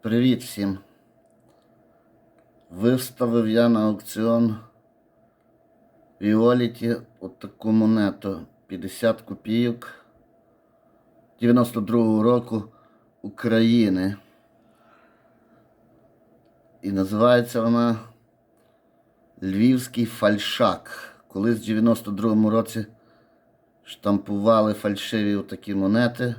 Привіт всім. Виставив я на аукціон Віоліті от таку монету 50 копійок 92-го року України. І називається вона Львівський фальшак. Колись в 92-му році штампували фальшиві такі монети.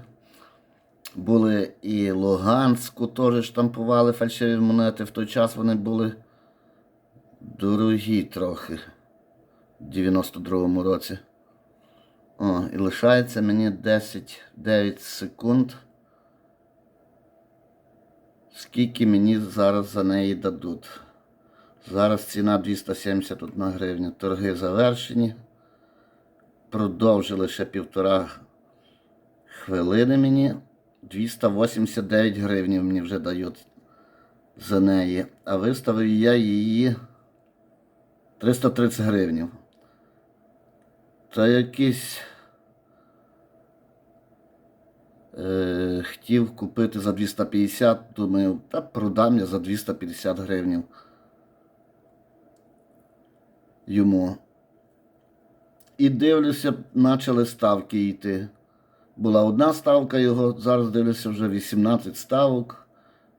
Були і Луганську теж штампували фальшиві монети. В той час вони були дорогі трохи в 92-му році. О, і лишається мені 10 9 секунд. Скільки мені зараз за неї дадуть? Зараз ціна 271 гривня. Торги завершені. Продовжили ще півтора хвилини мені. 289 гривень мені вже дають за неї. А виставив я її 330 гривень. Та якийсь е, хотів купити за 250, думаю, та продам я за 250 гривень йому. І дивлюся, почали ставки йти. Була одна ставка його, зараз дивлюся вже 18 ставок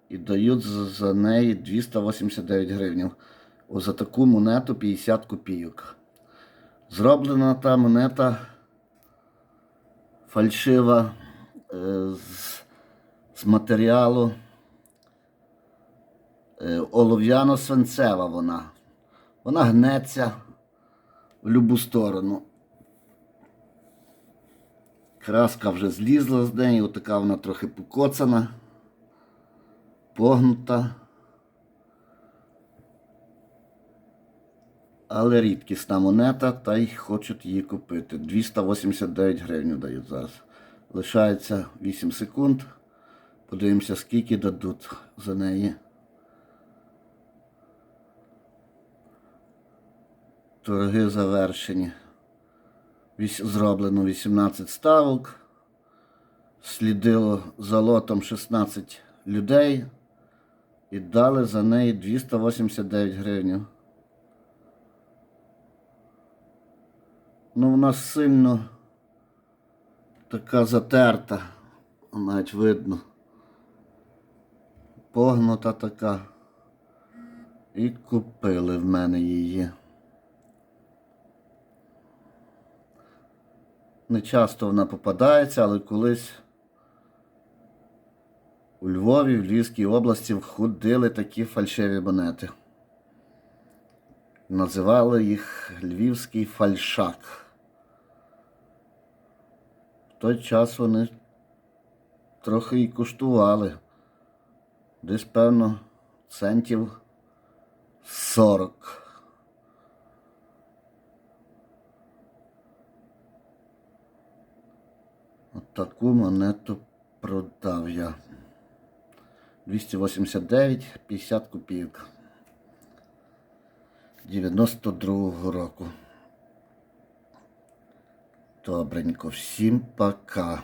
і дають за, неї 289 гривень. О, за таку монету 50 копійок. Зроблена та монета фальшива е, з, з матеріалу е, олов'яно-свинцева вона. Вона гнеться в будь-яку сторону. Краска вже злізла з неї, отака вона трохи покоцана, погнута. Але рідкісна монета, та й хочуть її купити. 289 гривень дають зараз. Лишається 8 секунд. Подивимося, скільки дадуть за неї. Торги завершені. Зроблено 18 ставок. Слідило за лотом 16 людей. І дали за неї 289 гривень. Ну, вона сильно така затерта, навіть видно. Погнута така. І купили в мене її. Не часто вона попадається, але колись у Львові, в Львівській області ходили такі фальшиві монети. Називали їх Львівський фальшак. В той час вони трохи і коштували. Десь, певно, центів 40. Таку монету продав я. 289, 50 копійок. 92-го року. Добренько, всім пока.